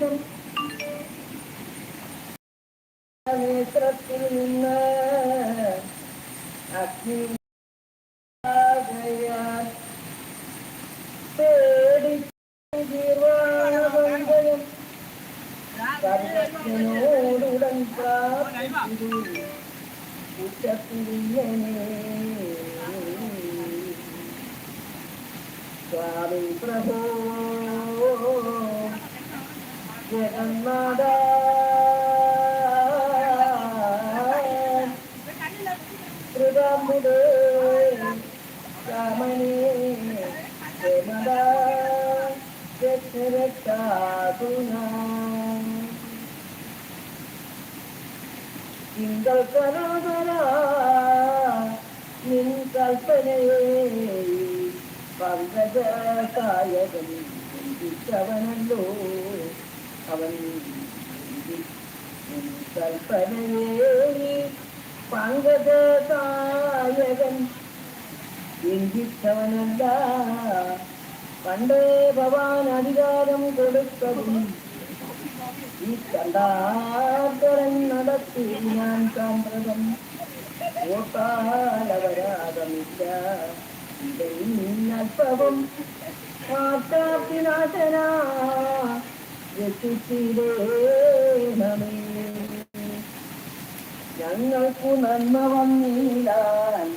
വീണ്ടും. നേത്രത്തിൽ ഉച്ചത്തിരിയനേ സ്വാമി പ്രഭോ. ஜெகன்மாதாமுடே ரமணி ஜெமதா ஜெகரத்தாகுணா திங்கள் கனகரா நின் கல்பனையே பங்கத காயகம் சிந்தித்தவனல்லோ അവൻ നിൻ കൽപ്പനയെ പങ്കജായകൻ ചിന്തിച്ചവനല്ല പണ്ടേ ഭവാൻ അധികാരം കൊടുത്തതും ഈ കണ്ടാകരൻ നടത്തി ഞാൻ സാമ്പ്രതം ഓട്ടാലവരാതമില്ല അല്പവും മാറ്റാപ്പിനാശന രക്ഷിച്ചിടേണമേ ഞങ്ങൾക്കു നന്മ വന്നിടാൻ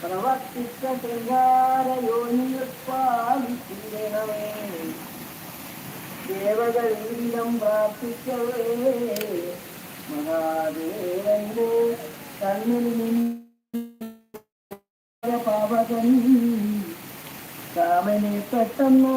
പ്രവർത്തിച്ച ശൃംഗാരയോനിയിൽ പാലിച്ചിടണമേ. ദേവകളീലം പ്രാർത്ഥിക്കവേ. മഹാദേവന്റെ കണ്ണിൽ നിന്ന് പാപകൻ കാമനെ പെട്ടെന്നു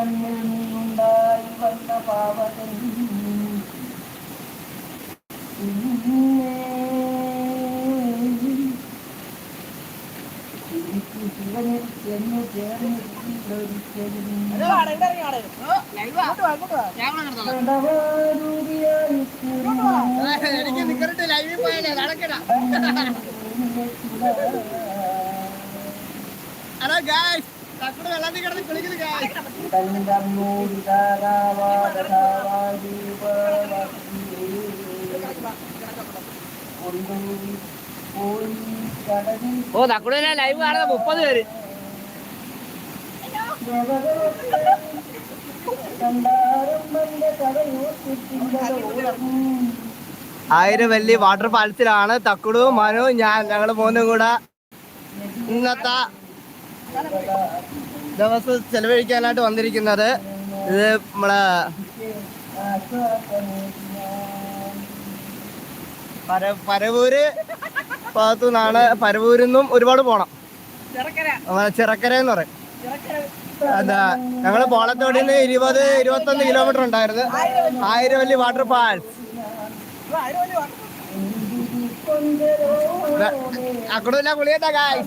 തൃക്കണ്ണിൽ നിന്നുണ്ടായി വന്ന പാവകൻ. പിന്നെ എനിക്ക് ശിവനിൽ ചെന്ന് നടക്കണ അതാ ഗായ്സ് ഓ തക്കുടിനെ ലൈവ് കാണുന്ന മുപ്പത് പേര്. ആയിരം വലിയ വാട്ടർ ഫാൾസിലാണ് തക്കുടു മനു ഞാൻ ഞങ്ങൾ മൂന്നും കൂടെ. ഇന്നത്തെ ദിവസം ചെലവഴിക്കാനായിട്ട് വന്നിരിക്കുന്നത് ഇത് നമ്മളെ പര പരവൂര് ഭാഗത്തു നിന്നാണ് പരവൂരിൽ നിന്നും ഒരുപാട് പോണം. ചിറക്കര. എന്ന് പറയും. എന്താ ഞങ്ങൾ പോളത്തോട് നിന്ന് ഇരുപത് ഇരുപത്തൊന്ന് കിലോമീറ്റർ ഉണ്ടായിരുന്നു. Ayiravalli water falls. അക്കടില്ല കുളിയട്ടാ കായ്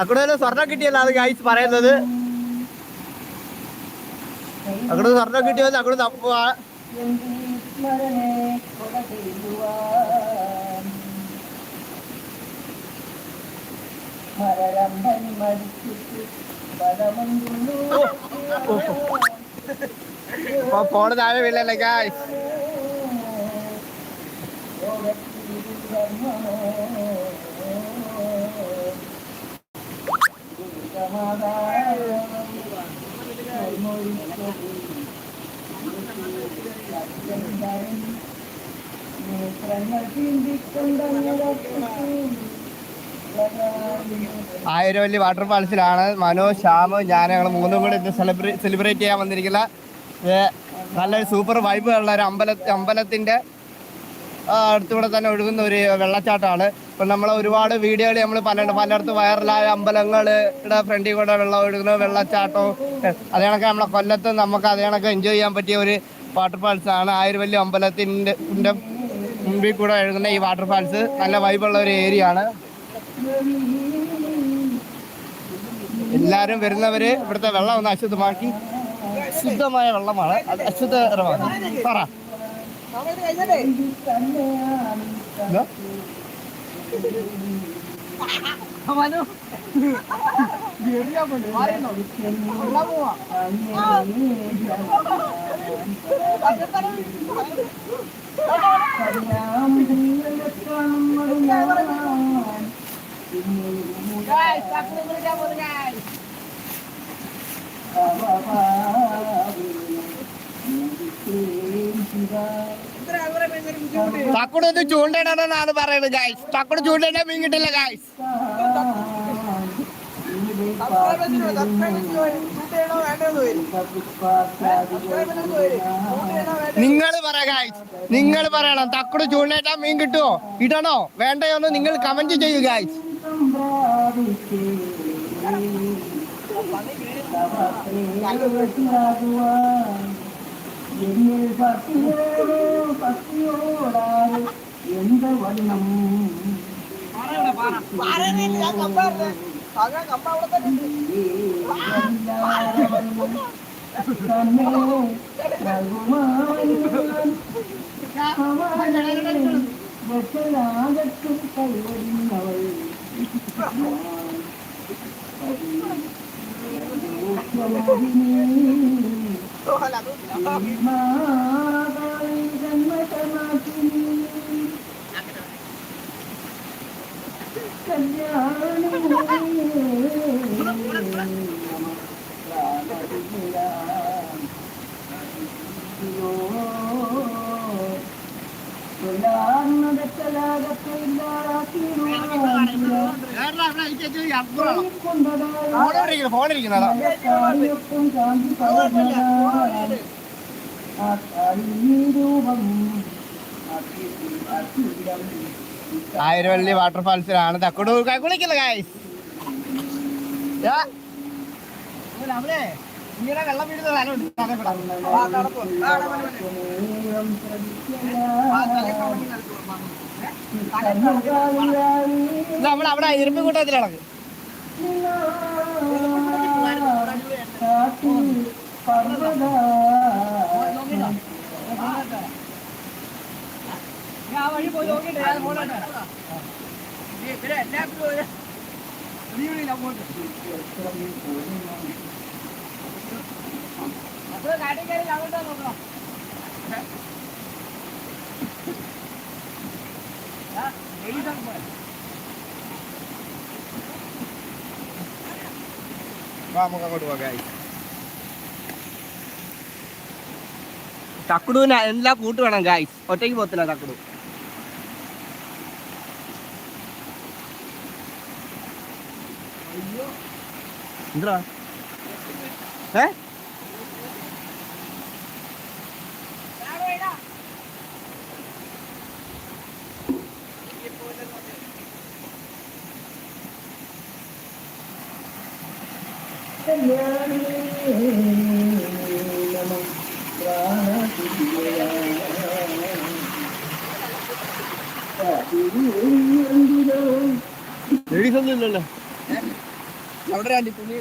അക്കടെ സ്വർണം കിട്ടിയല്ല അത് ഗൈസ് പറയുന്നത്. അക്കട സ്വർണം കിട്ടിയത് അക്കട തപ്പുക മരിച്ചിട്ട് ഫോണ് താഴെ വീഴല്ലേ ഗൈസ് നേത്രങ്ങൾ വാട്ടർഫാൾസിലാണ് മനു ശ്യാമ് ഞാൻ ഞങ്ങൾ മൂന്നും കൂടെ ഇന്ന് സെലിബ്രേറ്റ് സെലിബ്രേറ്റ് ചെയ്യാൻ വന്നിരിക്കുന്ന നല്ലൊരു സൂപ്പർ വൈബ് ഉള്ള ഒരു അമ്പല അമ്പലത്തിന്റെ അടുത്തൂടെ തന്നെ ഒഴുകുന്ന ഒരു വെള്ളച്ചാട്ടമാണ്. ഇപ്പം നമ്മൾ ഒരുപാട് വീഡിയോകൾ നമ്മൾ പല പലയിടത്ത് വൈറലായ അമ്പലങ്ങളുടെ ഫ്രണ്ടിൽ കൂടെ വെള്ളം ഒഴുകുന്ന വെള്ളച്ചാട്ടവും അതേ കണക്ക് നമ്മളെ കൊല്ലത്ത് നമുക്ക് അതേ കണക്ക് എൻജോയ് ചെയ്യാൻ പറ്റിയ ഒരു വാട്ടർഫാൾസ് ആണ്. ആയുർവല്യ അമ്പലത്തിന്റെ മുമ്പിൽ കൂടെ ഒഴുകുന്ന ഈ വാട്ടർഫാൾസ് നല്ല വൈബുള്ള ഒരു ഏരിയ ആണ്. എല്ലാവരും വരുന്നവര് ഇവിടുത്തെ വെള്ളം ഒന്ന് അശുദ്ധമാക്കി. ശുദ്ധമായ വെള്ളമാണ്. അത് അശുദ്ധകരമാണ്. പറ. എന്താ? തക്കുട് ഒന്ന് ചൂണ്ടയിടണമെന്നാണ് പറയുന്നത് ഗായ്സ് തക്കുട് ചൂണ്ടയിടാൻ മീൻ കിട്ടില്ല ഗായ്സ് നിങ്ങൾ പറ ഗായ്സ് നിങ്ങൾ പറയണം തക്കുട് ചൂണ്ടയിട്ടാ മീൻ കിട്ടുമോ ഇടണോ? വേണ്ടയോ എന്ന് നിങ്ങൾ കമന്റ് ചെയ്യൂ ഗായ്സ് ഭക്തിയോട് ഭക്തിയോടാറ് എന്ത് വണ്ണം? കൈവരുന്നവൾ കല്യാണം നടത്തലാകത്തെ ആയിരവള്ളി വാട്ടർഫാൾസിലാണ് തക്കുട് കുളിക്കില്ല ഗായ്സ് ഇങ്ങനെ വെള്ളം വീഴുന്ന നമ്മൾ അവിടെ ഇരുമ്പ് കൂട്ടത്തിലാണ് വാ നമുക്ക് അങ്ങോട്ട് പോകാം തക്കുടുവിന് എല്ലാ കൂട്ട് വേണം ഗായ്സ് ഒറ്റയ്ക്ക് പോത്തില്ല തക്കുടു. എന്താ ഏ? ലേഡീസ് ഒന്നും ഇല്ലല്ലോ. അവിടെ തുണി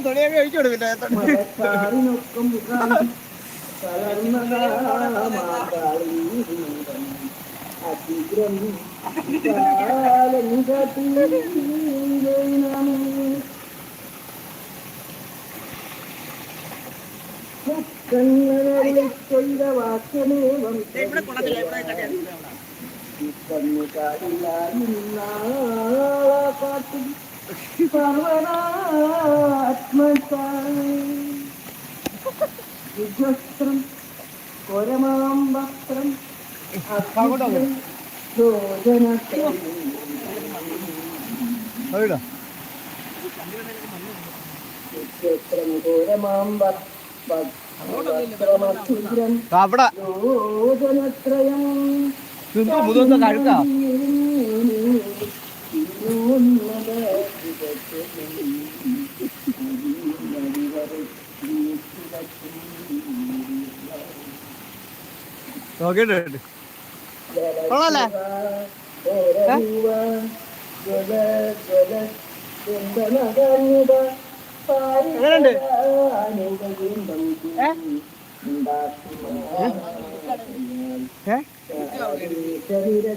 തുണിയൊക്കെ അഴിച്ചു കൊടുക്കില്ല ചെയ്ത വാക്യമേവം കാട്ടും വിഘസ്ത്രം കൊരമാം വസ്ത്രം ചിത്രം ഘോരമാം അവിടെ. എന്തോ മുതലത്തെ കഴുക്കാ നോക്കിയിട്ട് കേട്ട്. കൊള്ളാല്ലേ? എങ്ങനെയുണ്ട്? ഏ?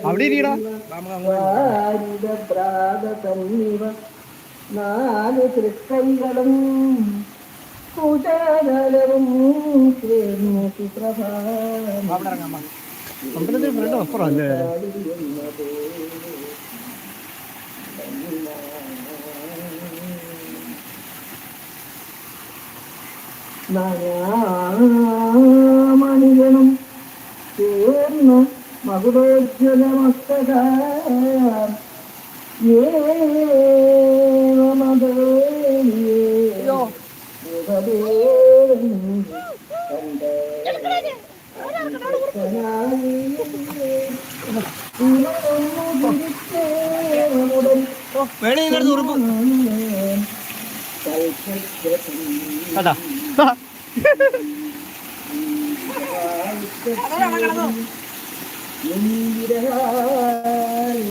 അവിടെ ഇരിക്കടാ. നാല് തൃക്കൈകളും കൂട്ടാലവും ചേർന്ന് സുപ്രഭാതം. അമ്പലത്തിൽ ഫ്രണ്ട് അപ്പുറം അല്ലേ മണികളും ചേർന്ന് മകുടോജ്വലമസ്തക വേണേ ഉറുപ്പ് കേട്ടാ ഇന്ദിരാ